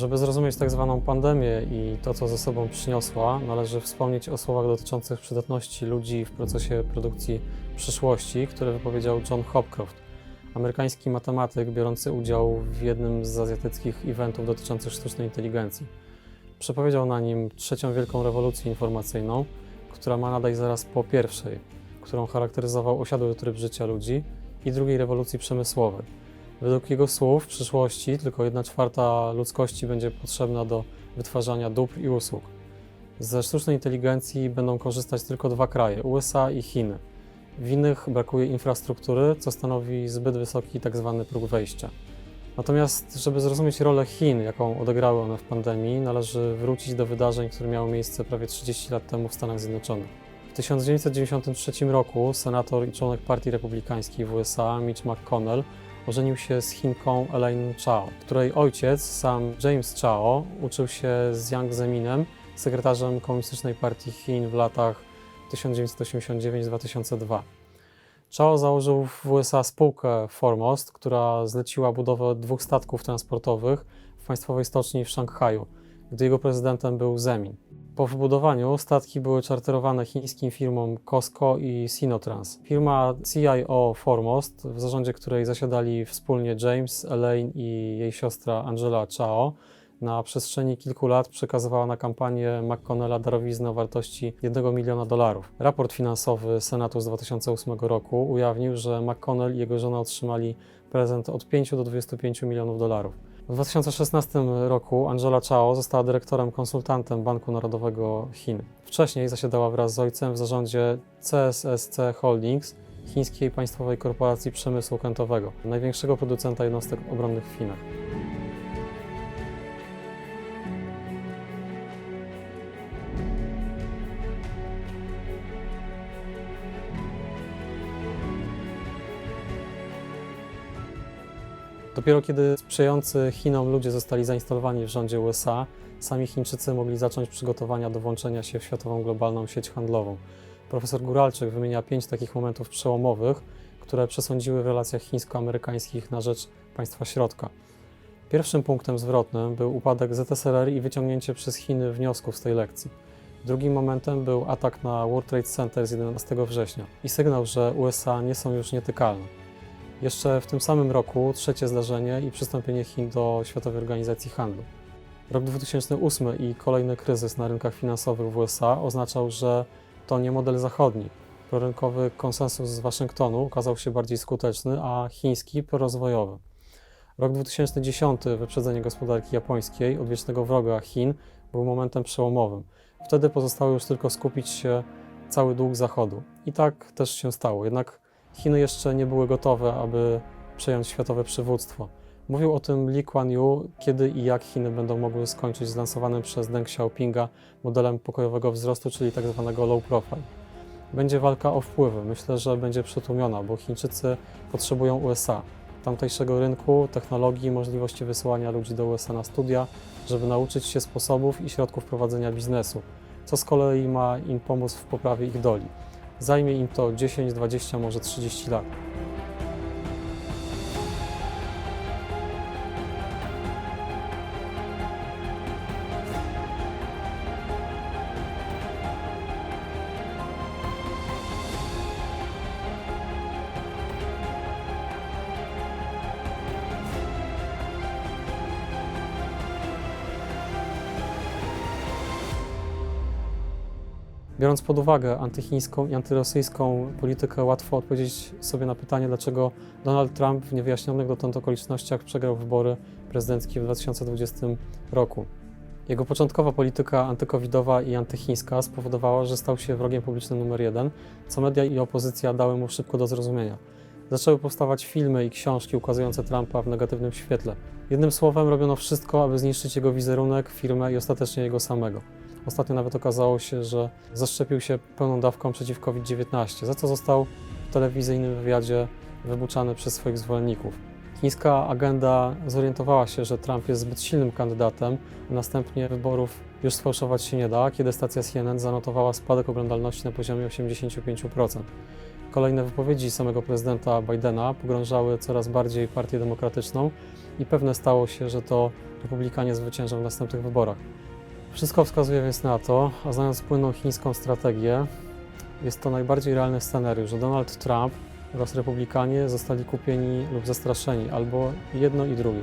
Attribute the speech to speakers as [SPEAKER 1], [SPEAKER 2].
[SPEAKER 1] Żeby zrozumieć tak zwaną pandemię i to, co ze sobą przyniosła, należy wspomnieć o słowach dotyczących przydatności ludzi w procesie produkcji przyszłości, które wypowiedział John Hopcroft, amerykański matematyk biorący udział w jednym z azjatyckich eventów dotyczących sztucznej inteligencji. Przepowiedział na nim trzecią wielką rewolucję informacyjną, która ma nadejść zaraz po pierwszej, którą charakteryzował osiadły tryb życia ludzi i drugiej rewolucji przemysłowej. Według jego słów w przyszłości tylko 1 czwarta ludzkości będzie potrzebna do wytwarzania dóbr i usług. Ze sztucznej inteligencji będą korzystać tylko dwa kraje USA i Chiny. W innych brakuje infrastruktury, co stanowi zbyt wysoki tzw. próg wejścia. Natomiast, żeby zrozumieć rolę Chin, jaką odegrały one w pandemii, należy wrócić do wydarzeń, które miały miejsce prawie 30 lat temu w Stanach Zjednoczonych. W 1993 roku senator i członek Partii Republikańskiej w USA Mitch McConnell ożenił się z Chinką Elaine Chao, której ojciec, sam James Chao, uczył się z Yang Zeminem, sekretarzem Komunistycznej Partii Chin w latach 1989-2002. Chao założył w USA spółkę Foremost, która zleciła budowę dwóch statków transportowych w państwowej stoczni w Szanghaju, gdy jego prezydentem był Zemin. Po wybudowaniu statki były czarterowane chińskim firmom COSCO i Sinotrans. Firma CIO Foremost, w zarządzie której zasiadali wspólnie James, Elaine i jej siostra Angela Chao, na przestrzeni kilku lat przekazywała na kampanię McConnella darowiznę o wartości 1 miliona dolarów. Raport finansowy Senatu z 2008 roku ujawnił, że McConnell i jego żona otrzymali prezent od 5 do 25 milionów dolarów. W 2016 roku Angela Chao została dyrektorem konsultantem Banku Narodowego Chin. Wcześniej zasiadała wraz z ojcem w zarządzie CSSC Holdings, chińskiej państwowej korporacji przemysłu kantowego, największego producenta jednostek obronnych w Chinach. Dopiero kiedy sprzyjający Chinom ludzie zostali zainstalowani w rządzie USA, sami Chińczycy mogli zacząć przygotowania do włączenia się w światową globalną sieć handlową. Profesor Guralczyk wymienia pięć takich momentów przełomowych, które przesądziły w relacjach chińsko-amerykańskich na rzecz państwa środka. Pierwszym punktem zwrotnym był upadek ZSRR i wyciągnięcie przez Chiny wniosków z tej lekcji. Drugim momentem był atak na World Trade Center z 11 września i sygnał, że USA nie są już nietykalne. Jeszcze w tym samym roku trzecie zdarzenie i przystąpienie Chin do Światowej Organizacji Handlu. Rok 2008 i kolejny kryzys na rynkach finansowych w USA oznaczał, że to nie model zachodni. Prorynkowy konsensus z Waszyngtonu okazał się bardziej skuteczny, a chiński prorozwojowy. Rok 2010, wyprzedzenie gospodarki japońskiej, odwiecznego wroga Chin, był momentem przełomowym. Wtedy pozostało już tylko skupić się cały dług Zachodu. I tak też się stało. Jednak Chiny jeszcze nie były gotowe, aby przejąć światowe przywództwo. Mówił o tym Lee Kuan Yew, kiedy i jak Chiny będą mogły skończyć z lansowanym przez Deng Xiaopinga modelem pokojowego wzrostu, czyli tak zwanego low profile. Będzie walka o wpływy. Myślę, że będzie przytłumiona, bo Chińczycy potrzebują USA, tamtejszego rynku, technologii i możliwości wysyłania ludzi do USA na studia, żeby nauczyć się sposobów i środków prowadzenia biznesu, co z kolei ma im pomóc w poprawie ich doli. Zajmie im to 10, 20, może 30 lat. Biorąc pod uwagę antychińską i antyrosyjską politykę, łatwo odpowiedzieć sobie na pytanie, dlaczego Donald Trump w niewyjaśnionych dotąd okolicznościach przegrał wybory prezydenckie w 2020 roku. Jego początkowa polityka antykowidowa i antychińska spowodowała, że stał się wrogiem publicznym numer jeden, co media i opozycja dały mu szybko do zrozumienia. Zaczęły powstawać filmy i książki ukazujące Trumpa w negatywnym świetle. Jednym słowem robiono wszystko, aby zniszczyć jego wizerunek, firmę i ostatecznie jego samego. Ostatnio nawet okazało się, że zaszczepił się pełną dawką przeciw COVID-19, za co został w telewizyjnym wywiadzie wybuczany przez swoich zwolenników. Chińska agenda zorientowała się, że Trump jest zbyt silnym kandydatem, a następnie wyborów już sfałszować się nie da, kiedy stacja CNN zanotowała spadek oglądalności na poziomie 85%. Kolejne wypowiedzi samego prezydenta Bidena pogrążały coraz bardziej Partię Demokratyczną i pewne stało się, że to Republikanie zwyciężą w następnych wyborach. Wszystko wskazuje więc na to, a znając płynną chińską strategię, jest to najbardziej realny scenariusz, że Donald Trump oraz Republikanie zostali kupieni lub zastraszeni, albo jedno i drugie.